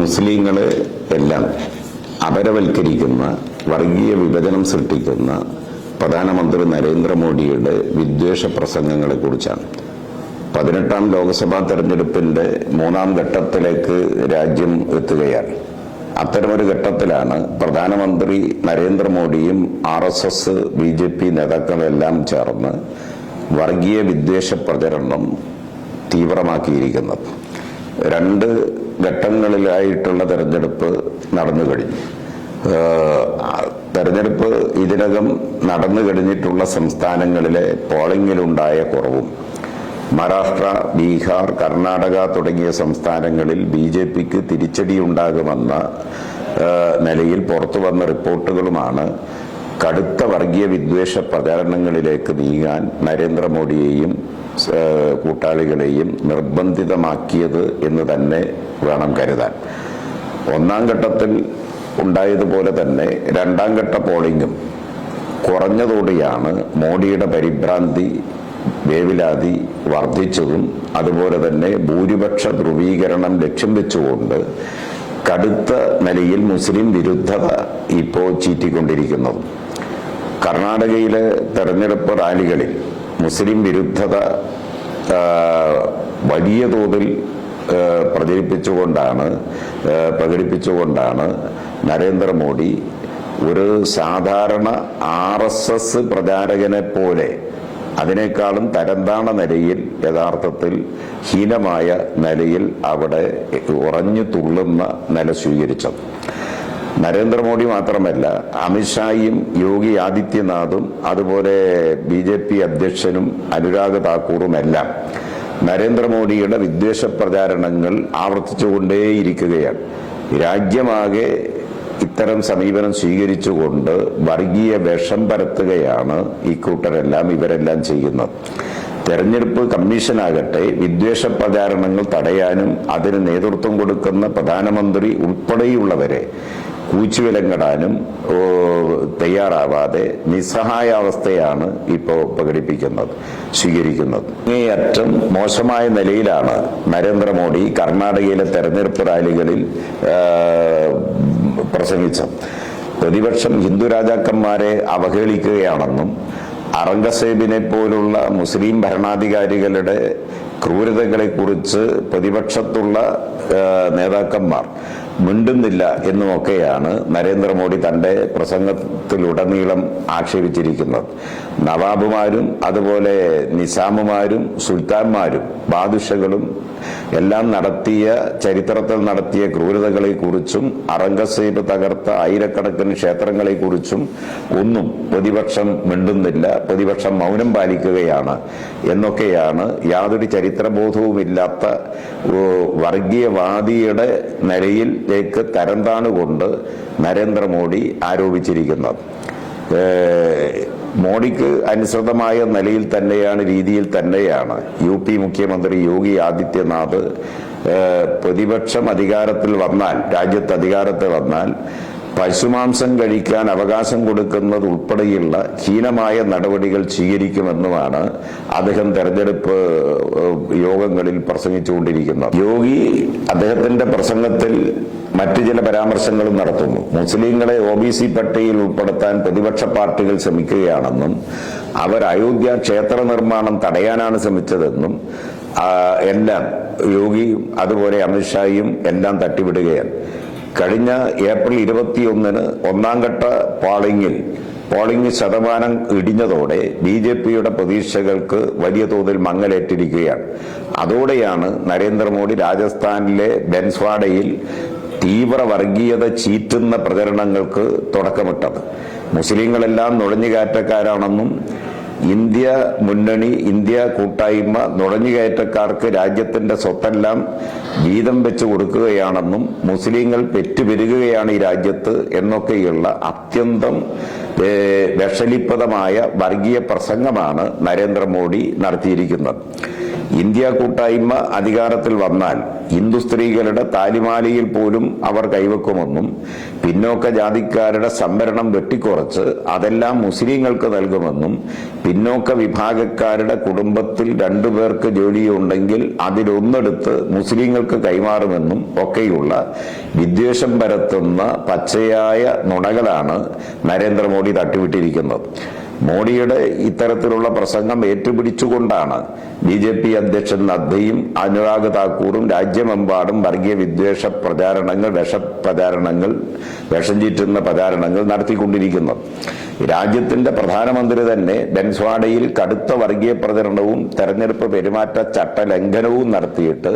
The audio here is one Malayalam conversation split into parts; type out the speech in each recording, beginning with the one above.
മുസ്ലിങ്ങളെ എല്ലാം അപരവൽക്കരിക്കുന്ന വർഗീയ വിഭജനം സൃഷ്ടിക്കുന്ന പ്രധാനമന്ത്രി നരേന്ദ്രമോദിയുടെ വിദ്വേഷ പ്രസംഗങ്ങളെ കുറിച്ചാണ്. പതിനെട്ടാം ലോക്സഭാ തെരഞ്ഞെടുപ്പിന്റെ മൂന്നാം ഘട്ടത്തിലേക്ക് രാജ്യം എത്തുകയാണ്. അത്തരമൊരു ഘട്ടത്തിലാണ് പ്രധാനമന്ത്രി നരേന്ദ്രമോദിയും R S S B J P നേതാക്കളെല്ലാം ചേർന്ന് വർഗീയ വിദ്വേഷ പ്രചരണം തീവ്രമാക്കിയിരിക്കുന്നത്. രണ്ട് ഘട്ടങ്ങളിലായിട്ടുള്ള തെരഞ്ഞെടുപ്പ് നടന്നു കഴിഞ്ഞു. തെരഞ്ഞെടുപ്പ് ഇതിനകം നടന്നു കഴിഞ്ഞിട്ടുള്ള സംസ്ഥാനങ്ങളിലെ പോളിംഗിലുണ്ടായ കുറവും മഹാരാഷ്ട്ര ബീഹാർ കർണാടക തുടങ്ങിയ സംസ്ഥാനങ്ങളിൽ ബി ജെ പിക്ക് തിരിച്ചടിയുണ്ടാകുമെന്ന നിലയിൽ പുറത്തു വന്ന റിപ്പോർട്ടുകളുമാണ് കടുത്ത വർഗീയ വിദ്വേഷ പ്രചാരണങ്ങളിലേക്ക് നീങ്ങാൻ നരേന്ദ്രമോദിയെയും കൂട്ടാളികളെയും നിർബന്ധിതമാക്കിയത് എന്ന് തന്നെ വേണം കരുതാൻ. ഒന്നാം ഘട്ടത്തിൽ ഉണ്ടായതുപോലെ തന്നെ രണ്ടാം ഘട്ട പോളിംഗും കുറഞ്ഞതോടെയാണ് മോഡിയുടെ പരിഭ്രാന്തി വേവിലാതി വർദ്ധിച്ചതും അതുപോലെ തന്നെ ഭൂരിപക്ഷ ധ്രുവീകരണം ലക്ഷ്യം വെച്ചുകൊണ്ട് കടുത്ത നിലയിൽ മുസ്ലിം വിരുദ്ധത ഇപ്പോൾ ചീറ്റിക്കൊണ്ടിരിക്കുന്നതും കർണാടകയിലെ തെരഞ്ഞെടുപ്പ് റാലികളിൽ മുസ്ലിം വിരുദ്ധത വലിയ തോതിൽ പ്രചരിപ്പിച്ചുകൊണ്ടാണ് പ്രകടിപ്പിച്ചുകൊണ്ടാണ് നരേന്ദ്രമോദി ഒരു സാധാരണ ആർ എസ് എസ് പ്രചാരകനെ പോലെ അതിനേക്കാളും തരംതാണ നിലയിൽ യഥാർത്ഥത്തിൽ ഹീനമായ നിലയിൽ അവിടെ ഉറഞ്ഞു തുള്ളുന്ന നില സ്വീകരിച്ചത്. നരേന്ദ്രമോദി മാത്രമല്ല അമിത്ഷായും യോഗി ആദിത്യനാഥും അതുപോലെ ബി ജെ പി അധ്യക്ഷനും അനുരാഗ് താക്കൂറും എല്ലാം നരേന്ദ്രമോദിയുടെ വിദ്വേഷ പ്രചാരണങ്ങൾ ആവർത്തിച്ചുകൊണ്ടേയിരിക്കുകയാണ്. രാജ്യമാകെ ഇത്തരം സമീപനം സ്വീകരിച്ചുകൊണ്ട് വർഗീയ വിഷം പരത്തുകയാണ് കൂട്ടരെല്ലാം ഇവരെല്ലാം ചെയ്യുന്നത്. തെരഞ്ഞെടുപ്പ് കമ്മീഷനാകട്ടെ വിദ്വേഷ പ്രചാരണങ്ങൾ തടയാനും അതിന് നേതൃത്വം കൊടുക്കുന്ന പ്രധാനമന്ത്രി ഉൾപ്പെടെയുള്ളവരെ കൂച്ചുവിലങ്ങിടാനും തയ്യാറാവാതെ നിസ്സഹായാവസ്ഥയാണ് ഇപ്പോൾ പ്രകടിപ്പിക്കുന്നത് സ്വീകരിക്കുന്നത്. അങ്ങേയറ്റം മോശമായ നിലയിലാണ് നരേന്ദ്രമോദി കർണാടകയിലെ തെരഞ്ഞെടുപ്പ് റാലികളിൽ പ്രസംഗിച്ചത്. പ്രതിപക്ഷം ഹിന്ദു രാജാക്കന്മാരെ അവഹേളിക്കുകയാണെന്നും അറംഗസേബിനെ പോലുള്ള മുസ്ലിം ഭരണാധികാരികളുടെ ക്രൂരതകളെക്കുറിച്ച് പ്രതിപക്ഷത്തുള്ള നേതാക്കന്മാർ മിണ്ടുന്നില്ല എന്നുമൊക്കെയാണ് നരേന്ദ്രമോദി തന്റെ പ്രസംഗത്തിലുടനീളം ആക്ഷേപിച്ചിരിക്കുന്നത്. നവാബുമാരും അതുപോലെ നിസാമുമാരും സുൽത്താൻമാരും ബാദുഷകളും എല്ലാം നടത്തിയ ചരിത്രത്തിൽ നടത്തിയ ക്രൂരതകളെക്കുറിച്ചും അറംഗസേബ് തകർത്ത ആയിരക്കണക്കിന് ക്ഷേത്രങ്ങളെക്കുറിച്ചും ഒന്നും പ്രതിപക്ഷം മിണ്ടുന്നില്ല പ്രതിപക്ഷം മൗനം പാലിക്കുകയാണ് എന്നൊക്കെയാണ് യാതൊരു ചരിത്രബോധവുമില്ലാത്ത വർഗീയവാദിയുടെ വർഗീയവാദിയുടെ നിലയിലേക്ക് തരംതാണുകൊണ്ട് നരേന്ദ്രമോദി ആരോപിച്ചിരിക്കുന്നത്. മോഡിക്ക് അനുസൃതമായ നിലയിൽ തന്നെയാണ് രീതിയിൽ തന്നെയാണ് യു പി മുഖ്യമന്ത്രി യോഗി ആദിത്യനാഥ് പ്രതിപക്ഷം അധികാരത്തിൽ വന്നാൽ രാജ്യത്ത് അധികാരത്തിൽ വന്നാൽ പശുമാംസം കഴിക്കാൻ അവകാശം കൊടുക്കുന്നത് ഉൾപ്പെടെയുള്ള ഹീനമായ നടപടികൾ സ്വീകരിക്കുമെന്നുമാണ് അദ്ദേഹം തെരഞ്ഞെടുപ്പ് യോഗങ്ങളിൽ പ്രസംഗിച്ചുകൊണ്ടിരിക്കുന്നത്. യോഗി അദ്ദേഹത്തിന്റെ പ്രസംഗത്തിൽ മറ്റു ചില പരാമർശങ്ങളും നടത്തുന്നു. മുസ്ലിങ്ങളെ ഒ ബി സി പട്ടികയിൽ ഉൾപ്പെടുത്താൻ പ്രതിപക്ഷ പാർട്ടികൾ ശ്രമിക്കുകയാണെന്നും അവർ അയോധ്യ ക്ഷേത്ര നിർമ്മാണം തടയാനാണ് ശ്രമിച്ചതെന്നും എല്ലാം യോഗിയും അതുപോലെ അമിത്ഷായും എല്ലാം തട്ടിവിടുകയാണ്. കഴിഞ്ഞ ഏപ്രിൽ ഇരുപത്തിയൊന്നിന് ഒന്നാം ഘട്ട പോളിംഗിൽ പോളിംഗ് ശതമാനം ഇടിഞ്ഞതോടെ ബി ജെ പിയുടെ പ്രതീക്ഷകൾക്ക് വലിയ തോതിൽ മങ്ങലേറ്റിരിക്കുകയാണ്. അതോടെയാണ് നരേന്ദ്രമോദി രാജസ്ഥാനിലെ ബെൻസ്വാഡയിൽ തീവ്ര വർഗീയത ചീറ്റുന്ന പ്രചരണങ്ങൾക്ക് തുടക്കമിട്ടത്. മുസ്ലിങ്ങളെല്ലാം നുഴഞ്ഞുകയറ്റക്കാരാണെന്നും ഇന്ത്യ മുന്നണി ഇന്ത്യ കൂട്ടായ്മ നുഴഞ്ഞുകയറ്റക്കാർക്ക് രാജ്യത്തിന്റെ സ്വത്തെല്ലാം വീതം വെച്ച് കൊടുക്കുകയാണെന്നും മുസ്ലിങ്ങൾ പെറ്റുപെരുകയാണ് ഈ രാജ്യത്ത് എന്നൊക്കെയുള്ള അത്യന്തം വിഷലിപ്തമായ വർഗീയ പ്രസംഗമാണ് നരേന്ദ്രമോദി നടത്തിയിരിക്കുന്നത്. ഇന്ത്യ കൂട്ടായ്മ അധികാരത്തിൽ വന്നാൽ ഹിന്ദു സ്ത്രീകളുടെ താലിമാലയിൽ പോലും അവർ കൈവെക്കുമെന്നും പിന്നോക്ക ജാതിക്കാരുടെ സംവരണം വെട്ടിക്കുറച്ച് അതെല്ലാം മുസ്ലിങ്ങൾക്ക് നൽകുമെന്നും പിന്നോക്ക വിഭാഗക്കാരുടെ കുടുംബത്തിൽ രണ്ടുപേർക്ക് ജോലിയുണ്ടെങ്കിൽ അതിലൊന്നെടുത്ത് മുസ്ലിങ്ങൾക്ക് കൈമാറുമെന്നും ഒക്കെയുള്ള വിദ്വേഷം പരത്തുന്ന പച്ചയായ നുണകളാണ് നരേന്ദ്രമോദി തട്ടിവിട്ടിരിക്കുന്നത്. മോഡിയുടെ ഇത്തരത്തിലുള്ള പ്രസംഗം ഏറ്റുപിടിച്ചുകൊണ്ടാണ് ബി ജെ പി അധ്യക്ഷൻ നദ്ദയും അനുരാഗ് താക്കൂറും രാജ്യമെമ്പാടും വർഗീയ വിദ്വേഷ പ്രചാരണങ്ങൾ വിഷ പ്രചാരണങ്ങൾ വിഷം ചീറ്റുന്ന പ്രചാരണങ്ങൾ നടത്തിക്കൊണ്ടിരിക്കുന്നത്. രാജ്യത്തിന്റെ പ്രധാനമന്ത്രി തന്നെ ബെൻസ്വാഡയിൽ കടുത്ത വർഗീയ പ്രചരണവും തെരഞ്ഞെടുപ്പ് പെരുമാറ്റ ചട്ട ലംഘനവും നടത്തിയിട്ട്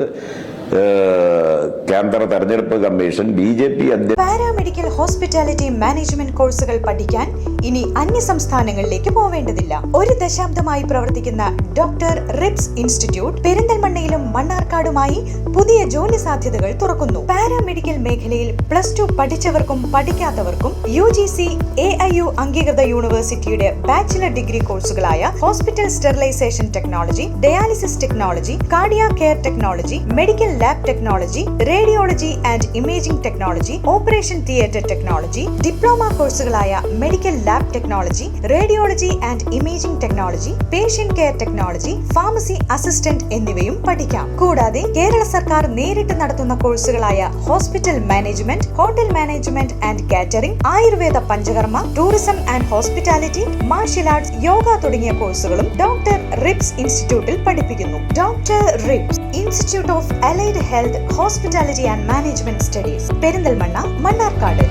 കേന്ദ്ര തെരഞ്ഞെടുപ്പ് commission B J P paramedical hospitality management കോഴ്സുകൾ പഠിക്കാൻ ഇനി അന്യ സംസ്ഥാനങ്ങളിലേക്ക് പോവേണ്ടതില്ല. ഒരു ദശാബ്ദമായി പ്രവർത്തിക്കുന്ന ഡോക്ടർ റിപ്സ് ഇൻസ്റ്റിറ്റ്യൂട്ട് പെരിന്തൽമണ്ണയിലും മണ്ണാർക്കാടുമായി പുതിയ ജോലി സാധ്യതകൾ തുറക്കുന്നു. പാരാമെഡിക്കൽ മേഖലയിൽ പ്ലസ് ടു പഠിച്ചവർക്കും പഠിക്കാത്തവർക്കും U G C A I U അംഗീകൃത യൂണിവേഴ്സിറ്റിയുടെ bachelor degree കോഴ്സുകളായ hospital sterilisation technology dialysis technology cardiac care technology medical lab technology radiology and imaging technology operation theatre technology diploma കോഴ്സുകളായ medical lab technology radiology and imaging technology patient care technology pharmacy assistant എന്നിവയും പഠിക്കാം. കൂടാതെ കേരള സർക്കാർ നേരിട്ട് നടത്തുന്ന കോഴ്സുകളായ hospital management hotel management and catering Ayurveda Panchakarma tourism and hospitality martial arts yoga തുടങ്ങിയ കോഴ്സുകളും ഡോക്ടർ റിപ്സ് ഇൻസ്റ്റിറ്റ്യൂട്ടിൽ പഠിപ്പിക്കുന്നു. Doctor RIPS institute of allied health hospitality and management studies Perinthalmanna Mannarkkad.